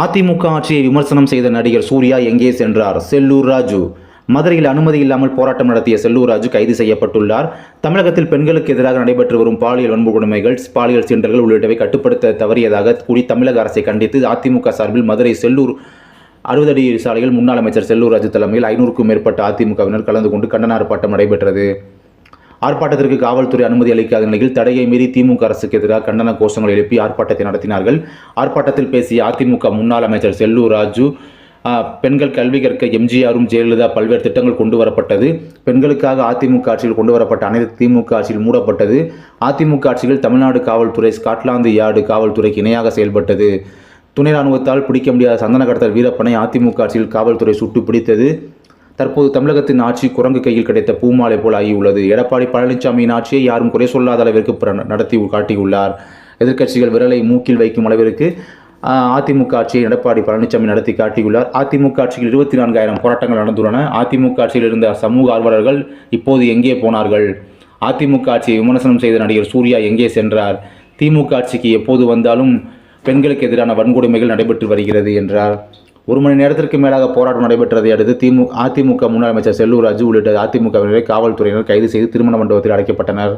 அதிமுக ஆட்சியை விமர்சனம் செய்த நடிகர் சூர்யா எங்கே சென்றார்? செல்லூர் ராஜு. மதுரையில் அனுமதி இல்லாமல் போராட்டம் நடத்திய செல்லூர் ராஜு கைது செய்யப்பட்டுள்ளார். தமிழகத்தில் பெண்களுக்கு எதிராக நடைபெற்று வரும் பாலியல் வன்கொடுமைகள் பாலியல் சீண்டல்கள் உள்ளிட்டவை கட்டுப்படுத்த தவறியதாக கூறி தமிழக அரசை கண்டித்து அதிமுக சார்பில் மதுரை செல்லூர் அறுபது அடி சாலையில் முன்னாள் அமைச்சர் செல்லூர் ராஜு தலைமையில் ஐநூறுக்கும் மேற்பட்ட அதிமுகவினர் கலந்து கொண்டு கண்டன ஆர்ப்பாட்டம் நடைபெற்றது. ஆர்ப்பாட்டத்திற்கு காவல்துறை அனுமதி அளிக்காத நிலையில் தடையை மீறி திமுக அரசுக்கு எதிராக கண்டன கோஷங்களை எழுப்பி ஆர்ப்பாட்டத்தை நடத்தினார்கள். ஆர்ப்பாட்டத்தில் பேசிய அதிமுக முன்னாள் அமைச்சர் செல்லூர் ராஜு பெண்கள் கல்வி கற்க எம்ஜிஆரும் ஜெயலலிதா பல்வேறு திட்டங்கள் கொண்டு வரப்பட்டது பெண்களுக்காக அதிமுக ஆட்சியில் கொண்டு வரப்பட்ட அனைத்து திமுக ஆட்சியில் மூடப்பட்டது. அதிமுக ஆட்சியில் தமிழ்நாடு காவல்துறை ஸ்காட்லாந்து யார்டு காவல்துறைக்கு இணையாக செயல்பட்டது. துணை ராணுவத்தால் பிடிக்க முடியாத சந்தன கடத்தல் வீரப்பனை அதிமுக ஆட்சியில் காவல்துறை சுட்டு பிடித்தது. தற்போது தமிழகத்தின் ஆட்சி குரங்கு கையில் கிடைத்த பூமாலை போல் ஆகியுள்ளது. எடப்பாடி பழனிசாமியின் ஆட்சியை யாரும் குறை சொல்லாத அளவிற்கு நடத்தி காட்டியுள்ளார். எதிர்க்கட்சிகள் விரலை மூக்கில் வைக்கும் அளவிற்கு அதிமுக ஆட்சியை எடப்பாடி பழனிசாமி நடத்தி காட்டியுள்ளார். அதிமுக ஆட்சியில் இருபத்தி நான்காயிரம் போராட்டங்கள் நடந்துள்ளன. அதிமுக ஆட்சியில் இருந்த சமூக ஆர்வலர்கள் இப்போது எங்கே போனார்கள்? அதிமுக ஆட்சியை விமர்சனம் செய்த நடிகர் சூர்யா எங்கே சென்றார்? திமுக ஆட்சிக்கு எப்போது வந்தாலும் பெண்களுக்கு எதிரான வன்கொடுமைகள் நடைபெற்று வருகிறது என்றார். ஒரு மணி நேரத்திற்கு மேலாக போராட்டம் நடைபெற்றதை அடுத்து திமுக அதிமுக முன்னாள் அமைச்சர் செல்லூர் ராஜு உள்ளிட்ட அதிமுகவினரை காவல்துறையினர் கைது செய்து திருமண மண்டபத்தில் அடைக்கப்பட்டனர்.